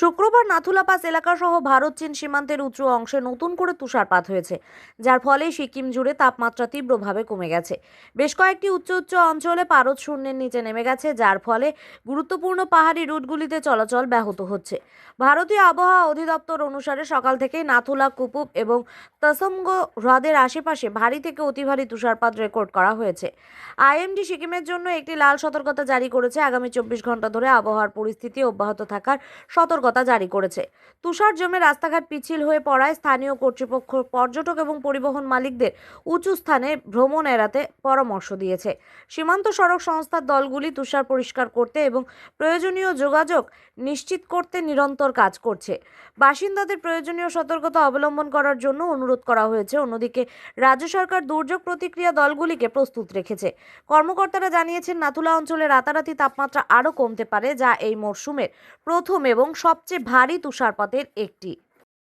শুক্রবার নাথুলা পাস এলাকা সহ ভারত, চীন সীমান্তের উঁচু অংশে নতুন করে তুষারপাত হয়েছে, যার ফলে সিকিম জুড়ে তাপমাত্রা তীব্রভাবে কমে গেছে। বেশ কয়েকটি উচ্চ উচ্চ অঞ্চলে পারদ শূন্যের নিচে নেমে গেছে, যার ফলে গুরুত্বপূর্ণ পাহাড়ি রুটগুলিতে চলাচল ব্যাহত হচ্ছে। ভারতীয় আবহাওয়া অধিদপ্তর অনুসারে সকাল থেকেই নাথুলা কুপুপ এবং তসমগ হ্রদের আশেপাশে ভারী থেকে অতি ভারী তুষারপাত রেকর্ড করা হয়েছে। আইএমডি সিকিমের জন্য একটি লাল সতর্কতা জারি করেছে। আগামী চব্বিশ ঘণ্টা ধরে আবহাওয়ার পরিস্থিতি অব্যাহত থাকার সতর্কতা জারি করেছে। তুষার জমে রাস্তাঘাট পিছিল হয়ে পড়ায় স্থানীয় কর্তৃপক্ষ, পর্যটক এবং পরিবহন মালিকদের উঁচু স্থানে ভ্রমণ এড়াতে পরামর্শ দিয়েছে। সীমান্ত সড়ক সংস্থার দলগুলি তুষার পরিষ্কার করতে এবং প্রয়োজনীয় যোগাযোগ নিশ্চিত করতে নিরন্তর কাজ করছে। বাসিন্দাদের প্রয়োজনীয় সতর্কতা অবলম্বন করার জন্য অনুরোধ করা হয়েছে। অন্যদিকে, রাজ্য সরকার দুর্যোগ প্রতিক্রিয়া দলগুলিকে প্রস্তুত রেখেছে। কর্মকর্তারা জানিয়েছেন, নাথুলা অঞ্চলে রাতারাতি তাপমাত্রা আরও কমতে পারে, যা এই মরশুমের প্রথম এবং সবচেয়ে ভারী তুষারপাতের একটি।